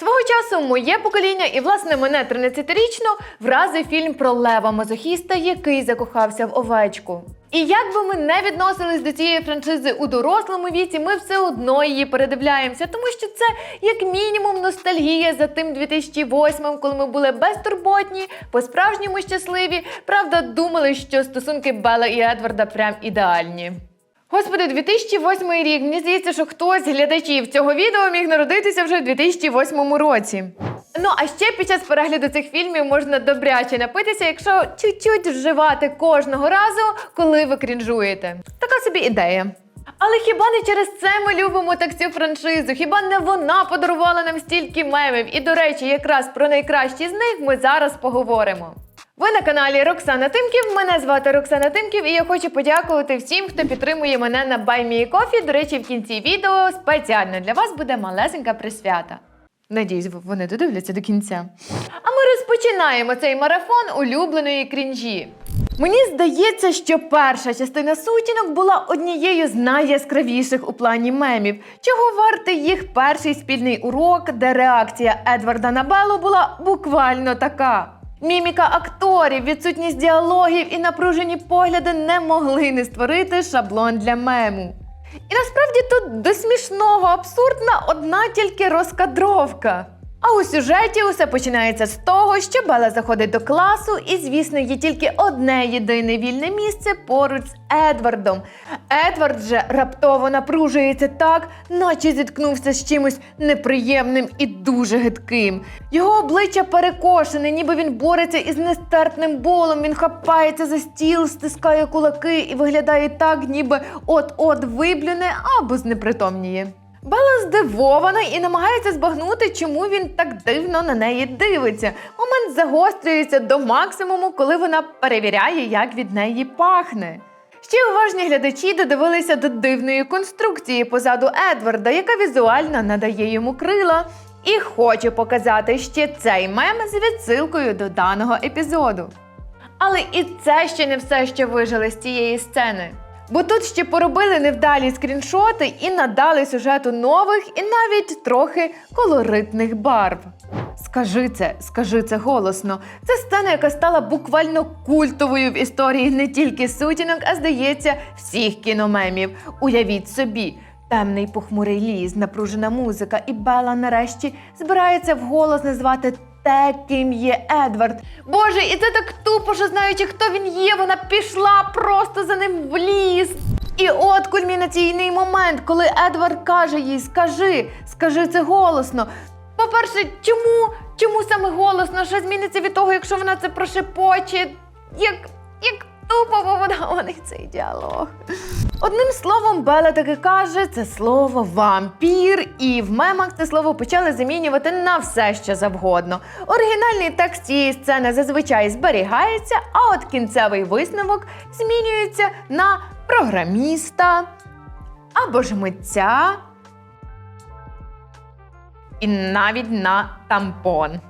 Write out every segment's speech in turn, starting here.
Свого часу моє покоління і власне мене 13-річно вразив фільм про лева мазохіста, який закохався в овечку. І як би ми не відносились до цієї франшизи у дорослому віці, ми все одно її передивляємося, тому що це як мінімум ностальгія за тим 2008, коли ми були безтурботні, по-справжньому щасливі. Правда, думали, що стосунки Бела і Едварда прям ідеальні. Господи, 2008 рік. Мені здається, що хтось з глядачів цього відео міг народитися вже в 2008 році. Ну а ще під час перегляду цих фільмів можна добряче напитися, якщо чуть-чуть вживати кожного разу, коли ви крінжуєте. Така собі ідея. Але хіба не через це ми любимо так цю франшизу? Хіба не вона подарувала нам стільки мемів? І до речі, якраз про найкращі з них ми зараз поговоримо. Ви на каналі Роксана Тимків. Мене звати Роксана Тимків, і я хочу подякувати всім, хто підтримує мене на BuyMeCoffee. До речі, в кінці відео спеціально для вас буде малесенька присвята. Надіюсь, вони додивляться до кінця. А ми розпочинаємо цей марафон улюбленої крінжі. Мені здається, що перша частина сутінок була однією з найяскравіших у плані мемів, чого вартий їх перший спільний урок, де реакція Едварда на Беллу була буквально така. Міміка акторів, відсутність діалогів і напружені погляди не могли не створити шаблон для мему. І насправді тут до смішного абсурдна одна тільки розкадровка. А у сюжеті усе починається з того, що Бела заходить до класу, і, звісно, є тільки одне єдине вільне місце поруч з Едвардом. Едвард же раптово напружується так, наче зіткнувся з чимось неприємним і дуже гидким. Його обличчя перекошене, ніби він бореться із нестерпним болом. Він хапається за стіл, стискає кулаки і виглядає так, ніби от-от виблюне або знепритомніє. Бела здивована і намагається збагнути, чому він так дивно на неї дивиться. Момент загострюється до максимуму, коли вона перевіряє, як від неї пахне. Ще уважні глядачі додивилися до дивної конструкції позаду Едварда, яка візуально надає йому крила. І хочу показати ще цей мем з відсилкою до даного епізоду. Але і це ще не все, що вижили з цієї сцени. Бо тут ще поробили невдалі скріншоти і надали сюжету нових і навіть трохи колоритних барв. Скажи це, скажи це голосно. Це сцена, яка стала буквально культовою в історії не тільки сутінок, а здається, всіх кіномемів. Уявіть собі. Темний похмурий ліс, напружена музика, і Бела нарешті збирається вголос назвати те, ким є Едвард. Боже, і це так тупо, що знаючи, хто він є, вона пішла просто за ним в ліс. І от кульмінаційний момент, коли Едвард каже їй: Скажи, скажи це голосно. По-перше, чому? Чому саме голосно? Що зміниться від того, якщо вона це прошепоче? Як, як тупо побудований цей діалог. Одним словом, Бела таки каже це слово вампір, і в мемах це слово почали замінювати на все, що завгодно. Оригінальний текст цієї сцени зазвичай зберігається, а от кінцевий висновок змінюється на програміста або ж митця, і навіть на тампон.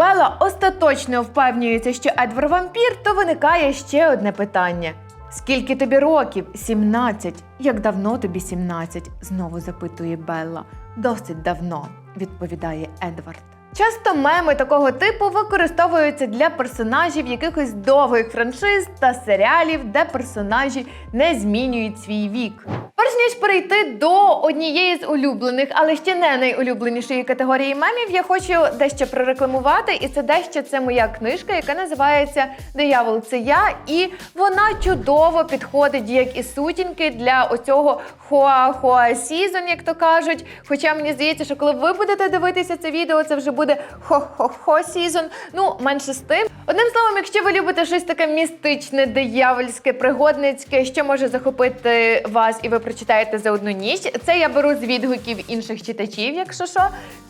Бела остаточно впевнюється, що Едвард вампір, то виникає ще одне питання: скільки тобі років? 17. Як давно тобі 17? знову запитує Белла. Досить давно, відповідає Едвард. Часто меми такого типу використовуються для персонажів якихось довгих франшиз та серіалів, де персонажі не змінюють свій вік. Перш ніж перейти до однієї з улюблених, але ще не найулюбленішої категорії мемів, я хочу дещо прорекламувати, і це дещо це моя книжка, яка називається Диявол це я, і вона чудово підходить як і сутінки для оцього хуа-хуа сізон, як то кажуть. Хоча мені здається, що коли ви будете дивитися це відео, це вже буде хо-хо-хо сізон. Ну, менше з тим. Одним словом, якщо ви любите щось таке містичне, диявольське, пригодницьке, що може захопити вас, і ви прочитаєте за одну ніч. Це я беру з відгуків інших читачів, якщо що.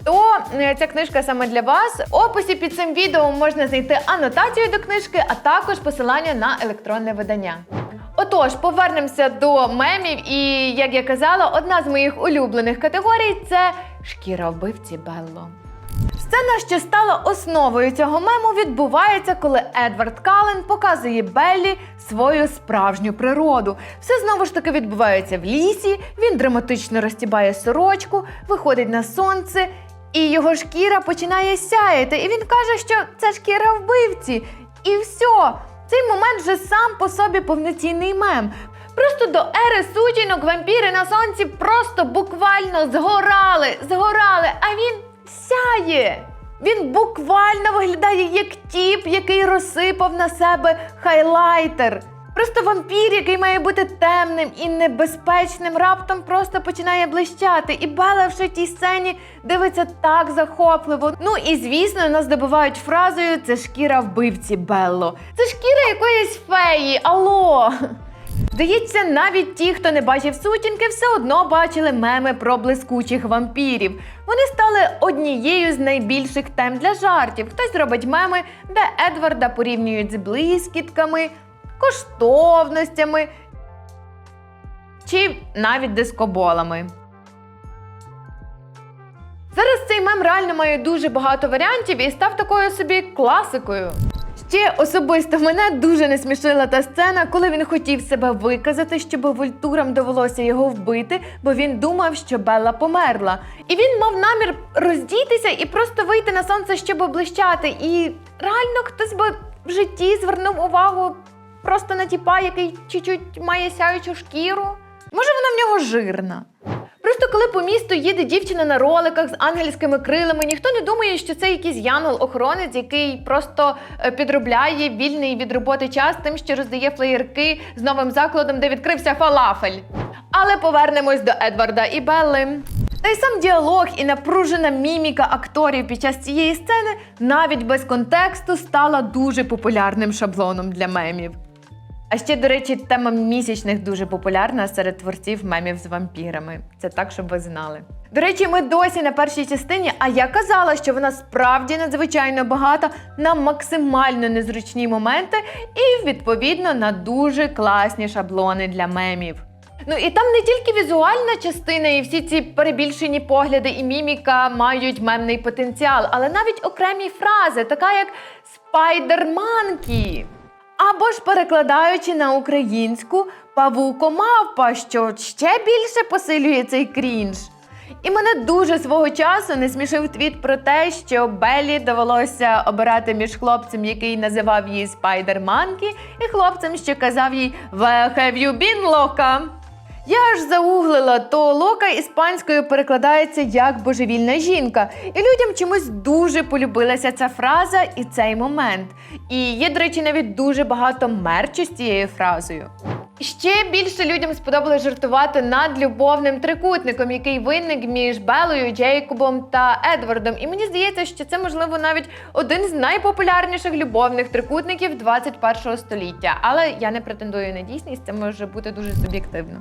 То е, ця книжка саме для вас. В описі під цим відео можна знайти анотацію до книжки, а також посилання на електронне видання. Отож, повернемося до мемів, і як я казала, одна з моїх улюблених категорій це шкіра вбивці Белло. Сцена, що стала основою цього мему, відбувається, коли Едвард Кален показує Беллі свою справжню природу. Все знову ж таки відбувається в лісі. Він драматично розтібає сорочку, виходить на сонце, і його шкіра починає сяяти. І він каже, що це шкіра вбивці. І все. Цей момент вже сам по собі повноцінний мем. Просто до ери сутінок вампіри на сонці просто буквально згорали, згорали, а він сяє. Він буквально виглядає як тіп, який розсипав на себе хайлайтер. Просто вампір, який має бути темним і небезпечним, раптом просто починає блищати. І Бела в тій сцені дивиться так захопливо. Ну і звісно, нас добивають фразою це шкіра вбивці Белло. Це шкіра якоїсь феї. Алло. Здається, навіть ті, хто не бачив сутінки, все одно бачили меми про блискучих вампірів. Вони стали однією з найбільших тем для жартів. Хтось робить меми, де Едварда порівнюють з блискітками, коштовностями чи навіть дискоболами. Зараз цей мем реально має дуже багато варіантів і став такою собі класикою. Ще особисто мене дуже не смішила та сцена, коли він хотів себе виказати, щоб вольтурам довелося його вбити, бо він думав, що Белла померла. І він мав намір роздітися і просто вийти на сонце, щоб блищати. І реально хтось би в житті звернув увагу просто на тіпа, який чуть-чуть має сяючу шкіру. Може, вона в нього жирна. Просто коли по місту їде дівчина на роликах з ангельськими крилами, ніхто не думає, що це якийсь янгол-охоронець, який просто е, підробляє вільний від роботи час тим, що роздає флеєрки з новим закладом, де відкрився фалафель. Але повернемось до Едварда і Белли. Та й сам діалог і напружена міміка акторів під час цієї сцени навіть без контексту стала дуже популярним шаблоном для мемів. А ще, до речі, тема місячних дуже популярна серед творців мемів з вампірами. Це так, щоб ви знали. До речі, ми досі на першій частині, а я казала, що вона справді надзвичайно багата на максимально незручні моменти і, відповідно, на дуже класні шаблони для мемів. Ну і там не тільки візуальна частина, і всі ці перебільшені погляди і міміка мають мемний потенціал, але навіть окремі фрази, така як спайдерманкі. Або ж перекладаючи на українську павукомавпа, що ще більше посилює цей крінж. І мене дуже свого часу не смішив твіт про те, що Беллі довелося обирати між хлопцем, який називав її Спайдерманкі, і хлопцем, що казав їй «Where have you been, Лока?» Я аж зауглила, то лока іспанською перекладається як божевільна жінка. І людям чомусь дуже полюбилася ця фраза і цей момент. І є, до речі, навіть дуже багато мерчу з цією фразою. Ще більше людям сподобалось жартувати над любовним трикутником, який виник між Белою, Джейкобом та Едвардом. І мені здається, що це можливо навіть один з найпопулярніших любовних трикутників 21 століття. Але я не претендую на дійсність, це може бути дуже суб'єктивно.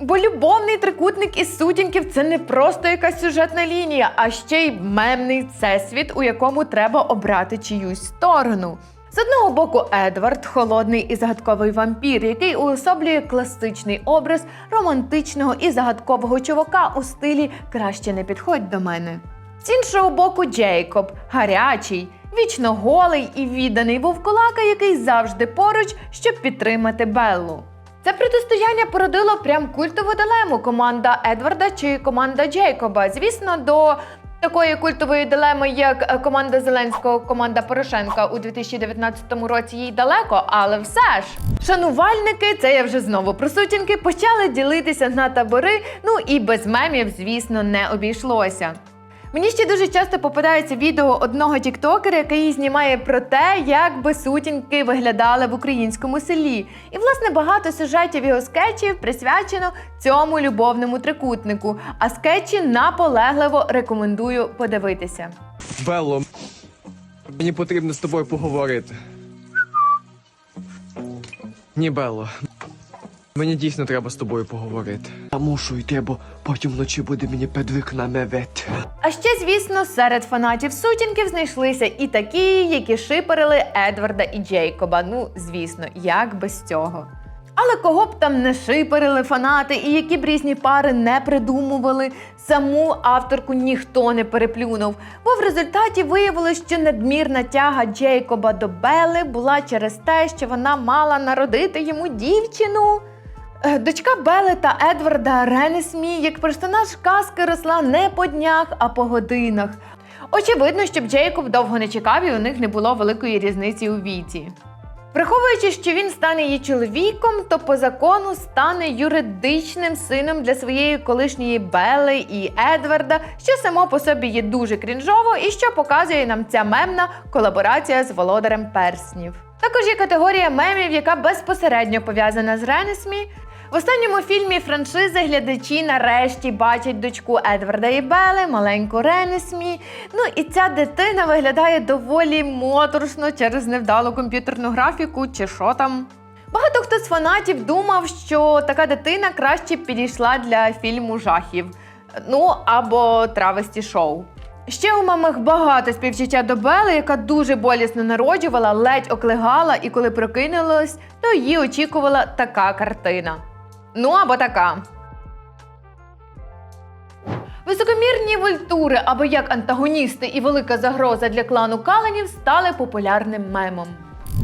Бо любовний трикутник із сутінків це не просто якась сюжетна лінія, а ще й мемний всесвіт, у якому треба обрати чиюсь сторону. З одного боку, Едвард холодний і загадковий вампір, який уособлює класичний образ романтичного і загадкового чувака у стилі краще не підходь до мене. З іншого боку, Джейкоб гарячий, вічно голий і відданий вовкулака, який завжди поруч, щоб підтримати Беллу. Це протистояння породило прям культову дилему команда Едварда чи команда Джейкоба. Звісно, до такої культової дилеми, як е, команда Зеленського, команда Порошенка у 2019 році їй далеко, але все ж. Шанувальники, це я вже знову про сутінки, почали ділитися на табори. Ну і без мемів, звісно, не обійшлося. Мені ще дуже часто попадається відео одного тіктокера, який знімає про те, як би сутінки виглядали в українському селі. І власне багато сюжетів його скетчів присвячено цьому любовному трикутнику. А скетчі наполегливо рекомендую подивитися. Белло, мені потрібно з тобою поговорити. Ні, Белло. Мені дійсно треба з тобою поговорити. Я мушу йти, бо потім вночі буде мені під вікнами вити. А ще, звісно, серед фанатів сутінків знайшлися і такі, які шиперили Едварда і Джейкоба. Ну, звісно, як без цього. Але кого б там не шиперили фанати і які б різні пари не придумували, саму авторку ніхто не переплюнув. Бо в результаті виявилось, що надмірна тяга Джейкоба до Белли була через те, що вона мала народити йому дівчину. Е, Дочка Бели та Едварда Ренесмі як персонаж казки росла не по днях, а по годинах. Очевидно, щоб Джейкоб довго не чекав, і у них не було великої різниці у віці. Враховуючи, що він стане її чоловіком, то по закону стане юридичним сином для своєї колишньої Белли і Едварда, що само по собі є дуже крінжово і що показує нам ця мемна колаборація з володарем перснів. Також є категорія мемів, яка безпосередньо пов'язана з Ренесмі. В останньому фільмі франшизи глядачі нарешті бачать дочку Едварда і Бели, маленьку Ренесмі. Ну і ця дитина виглядає доволі моторошно через невдалу комп'ютерну графіку чи що там. Багато хто з фанатів думав, що така дитина краще підійшла для фільму жахів. Ну або травесті шоу. Ще у мамах багато співчуття до Бели, яка дуже болісно народжувала, ледь оклигала, і коли прокинулась, то її очікувала така картина. Ну або така. Високомірні вультури або як антагоністи і велика загроза для клану Каленів стали популярним мемом.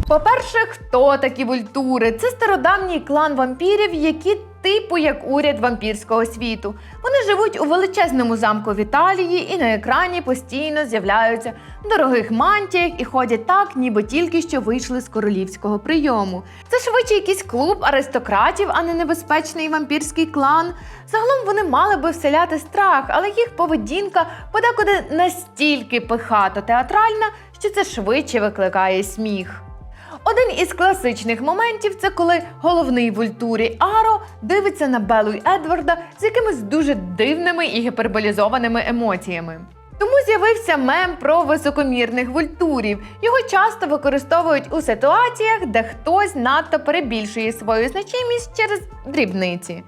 По-перше, хто такі вультури? Це стародавній клан вампірів, які типу як уряд вампірського світу. Вони живуть у величезному замку в Італії і на екрані постійно з'являються в дорогих мантіях і ходять так, ніби тільки що вийшли з королівського прийому. Це швидше якийсь клуб аристократів, а не небезпечний вампірський клан. Загалом вони мали би вселяти страх, але їх поведінка подекуди настільки пихато театральна, що це швидше викликає сміх. Один із класичних моментів це коли головний в ультурі Аро дивиться на Белу й Едварда з якимись дуже дивними і гіперболізованими емоціями. Тому з'явився мем про високомірних вультурів. Його часто використовують у ситуаціях, де хтось надто перебільшує свою значимість через дрібниці.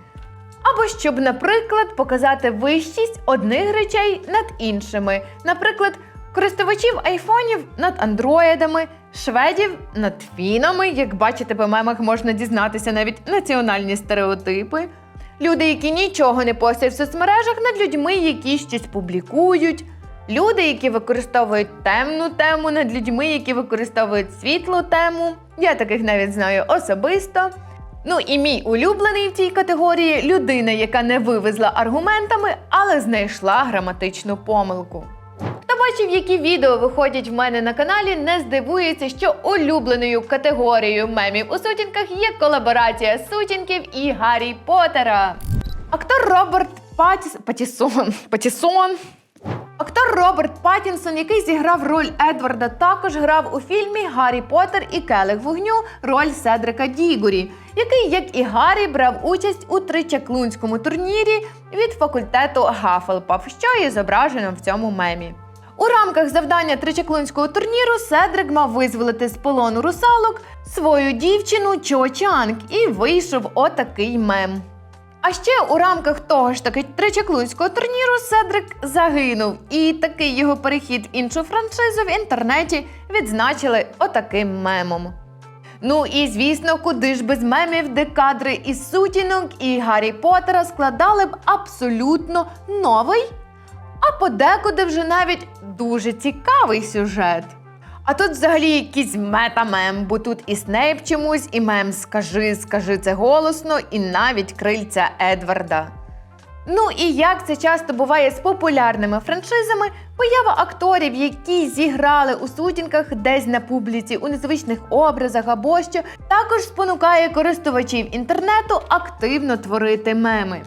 Або щоб, наприклад, показати вищість одних речей над іншими. Наприклад, користувачів айфонів над андроїдами, шведів над фінами. Як бачите, по мемах можна дізнатися навіть національні стереотипи. Люди, які нічого не постять в соцмережах над людьми, які щось публікують. Люди, які використовують темну тему над людьми, які використовують світлу тему. Я таких навіть знаю особисто. Ну і мій улюблений в цій категорії людина, яка не вивезла аргументами, але знайшла граматичну помилку. Хто бачив, які відео виходять в мене на каналі, не здивується, що улюбленою категорією мемів у сутінках є колаборація сутінків і Гаррі Поттера. Актор Роберт Патіс... Патісон. Патісон. Актор Роберт Паттінсон, який зіграв роль Едварда, також грав у фільмі Гаррі Поттер і Келих вогню роль Седрика Дігорі, який, як і Гаррі, брав участь у тричаклунському турнірі від факультету Гафелпаф, що є зображено в цьому мемі. У рамках завдання тричаклунського турніру Седрик мав визволити з полону русалок свою дівчину Чо Чанг і вийшов отакий мем. А ще у рамках того ж таки тричаклунського турніру Седрик загинув, і такий його перехід в іншу франшизу в інтернеті відзначили отаким мемом. Ну і звісно, куди ж без мемів, де кадри із сутінок і Гаррі Поттера складали б абсолютно новий, а подекуди вже навіть дуже цікавий сюжет. А тут взагалі якийсь мета-мем, бо тут і Снейп чомусь, і мем Скажи, скажи це голосно, і навіть крильця Едварда. Ну і як це часто буває з популярними франшизами, поява акторів, які зіграли у сутінках десь на публіці у незвичних образах або що, також спонукає користувачів інтернету активно творити меми.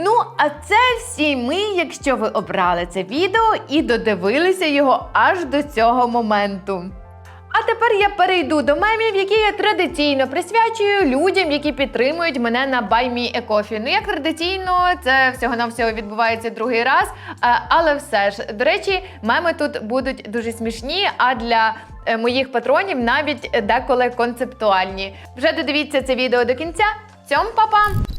Ну, а це всі ми, якщо ви обрали це відео і додивилися його аж до цього моменту. А тепер я перейду до мемів, які я традиційно присвячую людям, які підтримують мене на BuyMeACoffee. Ну як традиційно, це всього навсього відбувається другий раз. Але все ж, до речі, меми тут будуть дуже смішні, а для е, моїх патронів навіть деколи концептуальні. Вже додивіться це відео до кінця. Цьом, па-па!